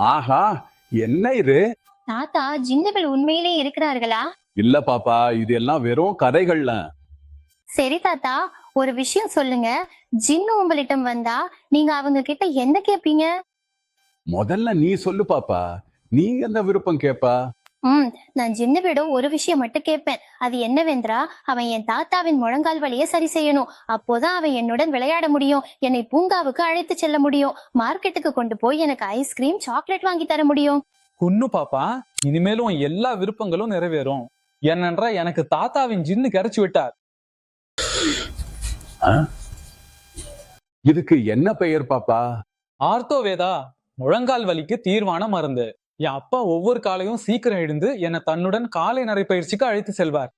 ஆஹா என்ன இது? தாத்தா ஜின்னுகள் உண்மையிலே இருக்கிறார்களா? இல்ல பாப்பா இது எல்லாம் வெறும் கதைகள்ல. சரி தாத்தா ஒரு விஷயம் சொல்லுங்க. ஜின்னு உங்களிடம் வந்தா நீங்க அவங்க கிட்ட என்ன கேப்பீங்க? முதல்ல நீ சொல்லு பாப்பா. நீ எந்த விருப்பம் கேப்பா? ம் நான் ஜின்னுவிடம் ஒரு விஷயம் மட்டும் கேட்பேன். அது என்னவென்றா அவன் என் தாத்தாவின் முழங்கால் வலியை சரி செய்யணும். அப்போதான் அவன் என்னுடன் விளையாட முடியும். என்னை பூங்காவுக்கு அழைத்து செல்ல முடியும். மார்க்கெட்டுக்கு கொண்டு போய் எனக்கு ஐஸ்கிரீம் சாக்லேட் வாங்கி தர முடியும். குன்னு பாப்பா இனிமேலும் எல்லா விருப்பங்களும் நிறைவேறும். ஏனென்றா எனக்கு தாத்தாவின் ஜின்னு கிடைச்சு விட்டார். இதுக்கு என்ன பெயர் பாப்பா? ஆர்த்தோவேதா முழங்கால் வலிக்கு தீர்வான மருந்து. என் அப்பா ஒவ்வொரு காலையும் சீக்கிரம் எழுந்து என்னை தன்னுடன் காலை நடைப்பயிற்சிக்கு அழைத்து செல்வார்.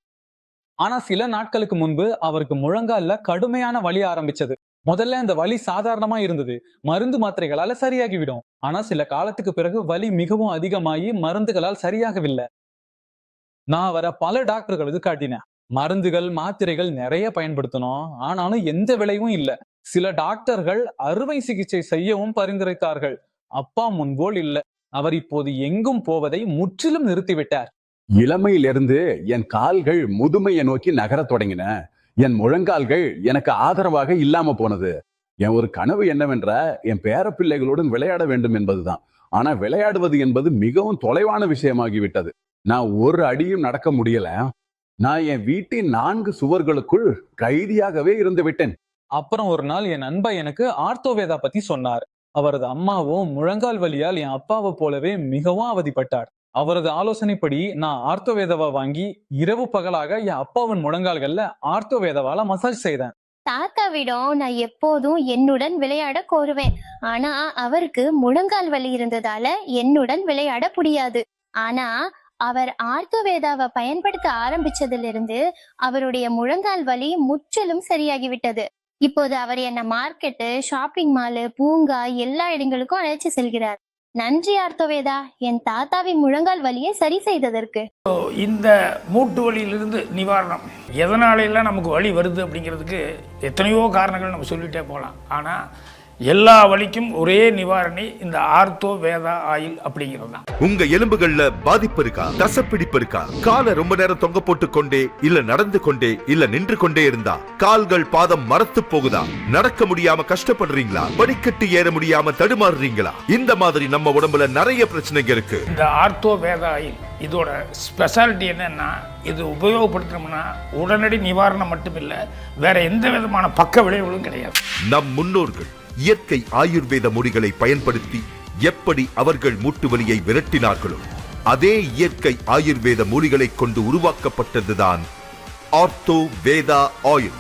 ஆனா சில நாட்களுக்கு முன்பு அவருக்கு முழங்கால கடுமையான வலி ஆரம்பிச்சது. முதல்ல அந்த வலி சாதாரணமா இருந்தது. மருந்து மாத்திரைகளால சரியாகிவிடும். ஆனா சில காலத்துக்கு பிறகு வலி மிகவும் அதிகமாகி மருந்துகளால் சரியாகவில்லை. நான் வர பல டாக்டர்களுக்கு காட்டினேன். மருந்துகள் மாத்திரைகள் நிறைய பயன்படுத்தணும். ஆனாலும் எந்த விளைவும் இல்லை. சில டாக்டர்கள் அறுவை சிகிச்சை செய்யவும் பரிந்துரைத்தார்கள். அப்பா முன்போல் இல்ல. அவர் இப்போது எங்கும் போவதை முற்றிலும் நிறுத்திவிட்டார். இளமையிலிருந்து என் கால்கள் முதுமையை நோக்கி நகரத் தொடங்கின. என் முழங்கால்கள் எனக்கு ஆதரவாக இல்லாம போனது. என் ஒரு கனவு என்னவென்ற என் பேரப்பிள்ளைகளுடன் விளையாட வேண்டும் என்பதுதான். ஆனா விளையாடுவது என்பது மிகவும் தொலைவான விஷயமாகிவிட்டது. நான் ஒரு அடியும் நடக்க முடியல. நான் என் வீட்டின் நான்கு சுவர்களுக்குள் கைதியாகவே இருந்து விட்டேன். அப்புறம் ஒரு நாள் என் நண்பா எனக்கு ஆர்த்தோவேதா பத்தி சொன்னார். அவரது அம்மாவும் முழங்கால் வலியால் என் அப்பாவை போலவே மிகவும் அவதிப்பட்டார். அவரது ஆலோசனைப்படி நான் ஆர்த்தோவேதவா வாங்கி இரவு பகலாக என் அப்பாவின் முழங்கால்கள்ல ஆர்த்தோவேதாவால மசாஜ் செய்தேன். தாத்தாவிடம் நான் எப்போதும் என்னுடன் விளையாட கோருவேன். ஆனா அவருக்கு முழங்கால் வலி இருந்ததால என்னுடன் விளையாட முடியாது ஆனா அவர் ஆர்த்தோவேதாவை பயன்படுத்த ஆரம்பிச்சதிலிருந்து அவருடைய முழங்கால் வலி முற்றிலும் சரியாகிவிட்டது. இப்போது அவர் என்ன மார்க்கெட்டு ஷாப்பிங் மாலு பூங்கா எல்லா இடங்களுக்கும் அழைச்சு செல்கிறார். நன்றி ஆர்த்தோவேதா. என் தாத்தாவின் முழங்கால் வலியை சரி செய்ததற்கு. இந்த மூட்டு வலியிலிருந்து நிவாரணம். எதனால எல்லாம் நமக்கு வலி வருது அப்படிங்கிறதுக்கு எத்தனையோ காரணங்கள் நம்ம சொல்லிட்டே போகலாம். ஆனால் எல்லா வலிக்கும் ஒரே நிவாரணி இந்த ஆர்த்தோ வேதா ஆயில் அப்படிங்கிறது தான் உங்க எலும்புகள்ல பாதிப்பு இருக்கா? தசப்பிடிப்பு இருக்கா? காலை ரொம்ப நேரம் தொங்க போட்டு கொண்டே இல்ல நடந்து கொண்டே இல்ல நின்று கொண்டே இருந்தா கால்கள் பாதம் மரத்து போகுதா? நடக்க முடியாம கஷ்டப்படுறீங்களா? படிக்கட்டு ஏற முடியாம தடுமாறுறீங்களா? இந்த மாதிரி நம்ம உடம்புல நிறைய பிரச்சனைங்க இருக்கு. இந்த ஆர்த்தோ வேதா ஆயில் இதோட ஸ்பெஷாலிட்டி என்னன்னா இது உபயோகப்படுத்தினோம்னா உடனடி நிவாரணம் மட்டுமில்லை வேற எந்த விதமான பக்க விளைவுகளும் கிடையாது. நம் முன்னோர்கள் இயற்கை ஆயுர்வேத மொழிகளை பயன்படுத்தி எப்படி அவர்கள் மூட்டு வலியை விரட்டினார்களோ அதே இயற்கை ஆயுர்வேத மூலிகளை கொண்டு உருவாக்கப்பட்டதுதான் ஆர்த்தோ வேதா ஆயில்.